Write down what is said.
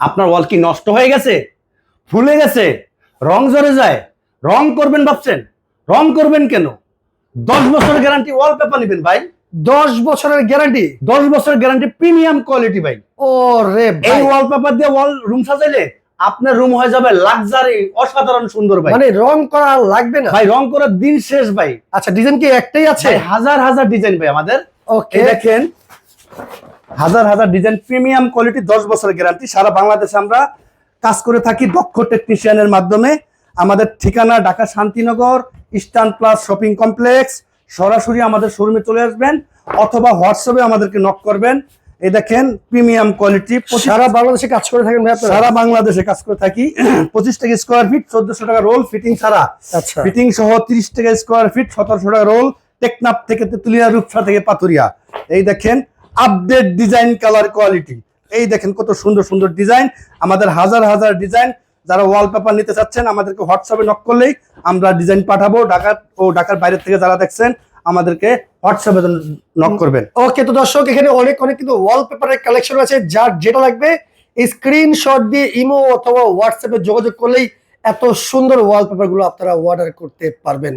আপনার ওয়াল কি নষ্ট হয়ে গেছে? ফুলে গেছে? রং ঝরে যায়? রং করবেন ভাবছেন? রং করবেন কেন? দশ বছরের গ্যারান্টি ওয়ালপেপার নেবেন ভাই। দশ বছরের গ্যারান্টি দশ বছরের গ্যারান্টি প্রিমিয়াম কোয়ালিটি ভাই। ও রে এই ভাই ওয়ালপেপার দিয়ে ওয়াল রুম সাজাইলে আপনার রুম হয়ে যাবে লাক্সারি অসাধারণ সুন্দর ভাই। মানে রং করা লাগবে না? ভাই রং করার দিন শেষ ভাই। আচ্ছা ডিজাইন কি একটাই আছে? হাজার হাজার ডিজাইন ভাই আমাদের। ওকে দেখেন হাজার হাজার ডিজাইন প্রিমিয়াম কোয়ালিটি দশ বছরের গ্যারান্টি সারা বাংলাদেশে আমরা কাজ করে থাকি দক্ষ টেকনিশিয়ানের মাধ্যমে। আমাদের ঠিকানা Dhaka Shantinagar Eastern Plus shopping complex সরাসরি আমাদের শোরুমে চলে আসবেন অথবা হোয়াটসঅ্যাপে আমাদেরকে নক করবেন। এই দেখেন প্রিমিয়াম কোয়ালিটি সারা বাংলাদেশে কাজ করে থাকেন সারা বাংলাদেশে কাজ করে থাকি। পঁচিশ টাকা স্কোয়ার ফিট চোদ্দশো টাকা রোল ফিটিং ছাড়া। আচ্ছা। ফিটিং সহ তিরিশ টাকা স্কোয়ার ফিট সতেরোশো টাকা রোল টেকনাপ থেকে তেতুলিয়া রূপসা থেকে পাতুরিয়া এই দেখেন আপডেট ডিজাইন কালার কোয়ালিটি এই দেখেন কত সুন্দর সুন্দর ডিজাইন আমাদের হাজার হাজার ডিজাইন যারা ওয়ালপেপার নিতে চাচ্ছেন, আমাদেরকে হোয়াটসঅ্যাপে নক করলেই আমরা ডিজাইন পাঠাবো। ঢাকা ও ঢাকার বাইরে থেকে যারা দেখছেন, আমাদেরকে হোয়াটসঅ্যাপে নক করবেন। ওকে তো দর্শক, এখানে অনেক অনেক কিন্তু ওয়ালপেপারের কালেকশন আছে। যার যেটা লাগবে স্ক্রিনশট দিয়ে ইমো অথবা হোয়াটসঅ্যাপে যোগাযোগ করলেই এত সুন্দর ওয়ালপেপারগুলো আপনারা অর্ডার করতে পারবেন।